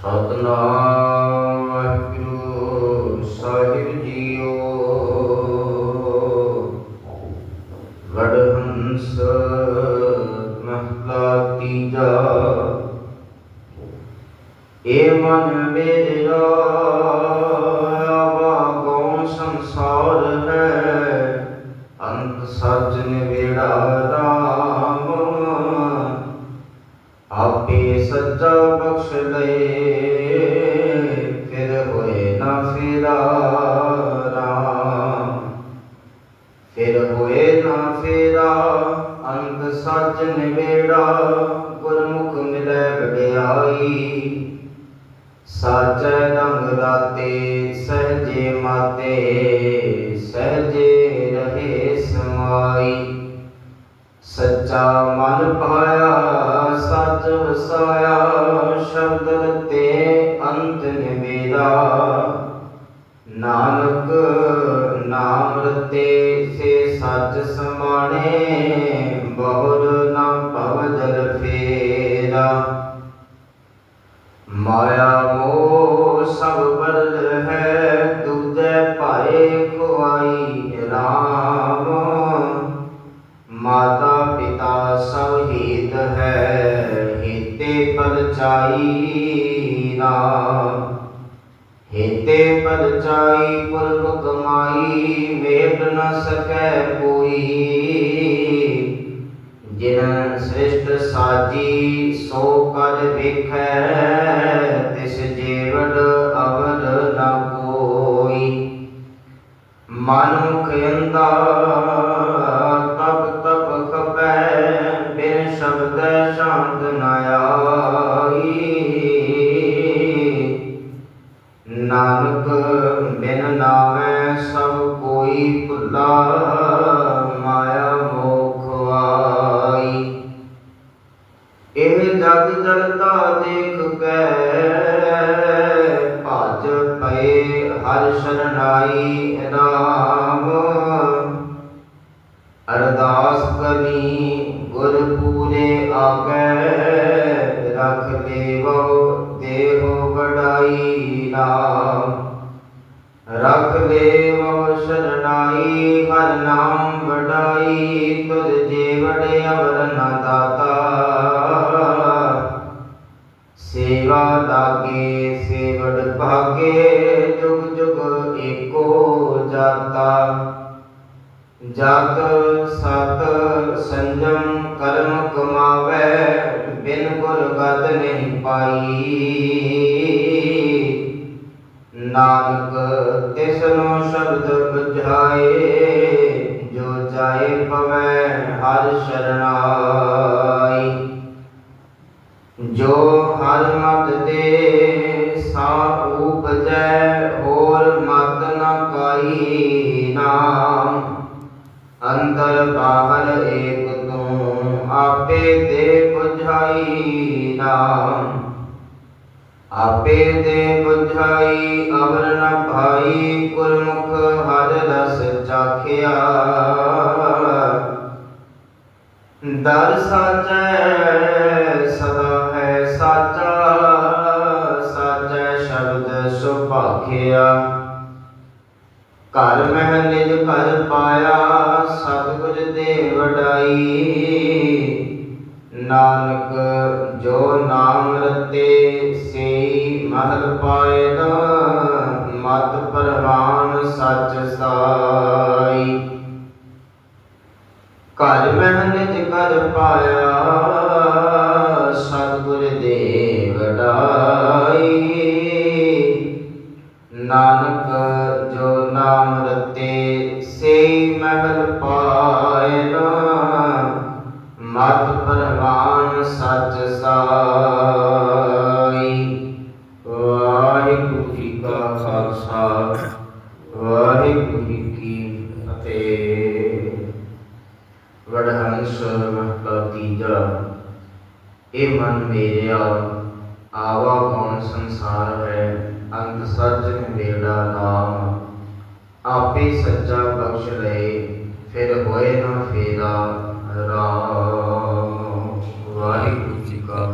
ਸਤਨਾਮ ਵਾਹਿਗੁਰੂ ਸਾਹਿਬ ਜੀਓ। ਵਡਹੰਸ ਮਹਲਾ ਤੀਜਾ ਏ ਮਨ ਮੇਰਿਆ ਆਪੇ ਸੱਚਾ ਬਖਸ਼ ਲਏ ਫਿਰ ਹੋਏ ਨਾ ਫੇਰਾ ਫਿਰ ਹੋਏ ਨਾ ਫੇਰਾ ਅੰਤ ਸੱਚ ਨਿਵੇੜਾ, ਗੁਰਮੁਖ ਮਿਲੈ ਵਡਿਆਈ। ਸਾਚੈ ਰੰਗ ਰਾਤੇ ਸਹਜੇ ਮਾਤੇ, ਸਹਜੇ ਰਹੇ ਸਮਾਈ। ਸੱਚਾ ਮਨ ਪਾਇਆ ਸੱਚ ਵਸਾਇਆ ਸ਼ਬਦ ਰਤੇ ਅੰਤ ਨਿਵੇਦਾ। ਨਾਨਕ ਨਾਮ ਰਤੇ ਸੇ ਸੱਚ ਸਮਾਣੇ, ਬਹੁਰ ਨਾ ਭਵ ਜਲ ਫੇਰਾ। ਮਾਇਆ ਮੋਹ ਸਭ ਬਰਲ ਹੈ, ਦੂਜੇ ਭਾਏ ਖੁਆਈ ਰਾਮ। ਮਾਤਾ ਪਿਤਾ ਸਭ ਪਰਚਾਈ ਨਾਮ ਹੀਤੇ ਪਰਚਾਈ ਪੁਰਬ ਕਮਾਈ ਮੇਟ ਨ ਸਕੈ ਕੋਈ। ਜਿਨ ਸ੍ਰਿਸ਼ਟ ਸਾਜੀ, ਸੋ ਕਰ ਵੇਖੈ, ਤਿਸ ਜੀਵਨ ਅਵਰ ਨ ਕੋਈ। ਮਨੁਖ ਅੰਦਾ ਰਾਮ ਅਰਦਾਸ ਕਰੀ ਗੁਰ ਪੂਰੇ ਆਗੇ ਰਖ ਦੇਵੋ ਦੇਹੋ ਬੜਾਈ ਨਾਮ। ਰਖ ਦੇਵੋ ਸ਼ਰਨਾਈ, ਹਰ ਨਾਮ ਬੜਾਈ ਤੁਧ ਜੇ ਅਵਰ ਨਾ ਦਾਤਾ। ਸੇਵਾ ਲਾਗੇ ਸੇਵੜ ਭਾਗੇ ਜਤ ਸਤ ਸੰਜਮ ਕਰਮ ਕਮਾਵੇ, ਬਿਨ ਗੁਰ ਗਤ ਨਹੀਂ ਪਾਈ। ਨਾਨਕ ਤਿਸਨੋ ਸ਼ਬਦ ਬੁਝਾਏ, ਜੋ ਜਾਏ ਪਵੈ ਹਰ ਸ਼ਰਨਾਈ। ਜੋ ਹਰ ਮਤ ਦੇ ਸਾ ਉਪਜੈ ਅੰਦਰ ਏਕ ਤੂੰ ਆਪੇ ਦੇ ਬੁਝਾਈ ਨਾਮ। ਆਪੇ ਦੇ ਬੁਝਾਈ ਅਵਰ ਨ ਭਾਈ ਗੁਰਮੁਖ ਹਰ ਰਸ ਚਾਖਿਆ। ਦਰ ਸਾਚੈ ਸਦਾ ਦੇ ਵਡਾਈ। ਨਾਨਕ ਜੋ ਨਾਮ ਰਤੇ, ਸੇਈ ਮਹਲ ਪਾਏ ਮਤ ਪਰਵਾਨ ਸੱਚ ਸਾਈ। ਘਰ ਮਹਿ ਨਿਜ ਘਰ ਪਾਇਆ, ਸਤਿਗੁਰ ਦੇ ਵਡਾਈ। ਨਾਨਕ ਜੋ ਨਾਮ ਰਤੇ ਸੇ ਮਹਿਲ ਪਾਏ ਸੱਚ ਸਾਈ। ਵਾਹਿਗੁਰੂ ਜੀ ਕਾ ਖਾਲਸਾ, ਵਾਹਿਗੁਰੂ ਜੀ ਕੀ ਫਤਿਹ। ਵਡਹੰਸ ਮਹਲਾ ਤੀਜਾ ਇਹ ਮਨ ਮੇਰਿਆ, ਆਵਾ ਕੌਣ ਸੰਸਾਰ ਹੈ, ਅੰਤ ਸੱਚ ਨਿਵੇੜਾ ਨਾਮ। ਆਪੇ ਸੱਚਾ ਬਖਸ਼ ਲਏ, ਫਿਰ ਹੋਏ ਨਾ ਫੇਰਾ ਰਾਮ।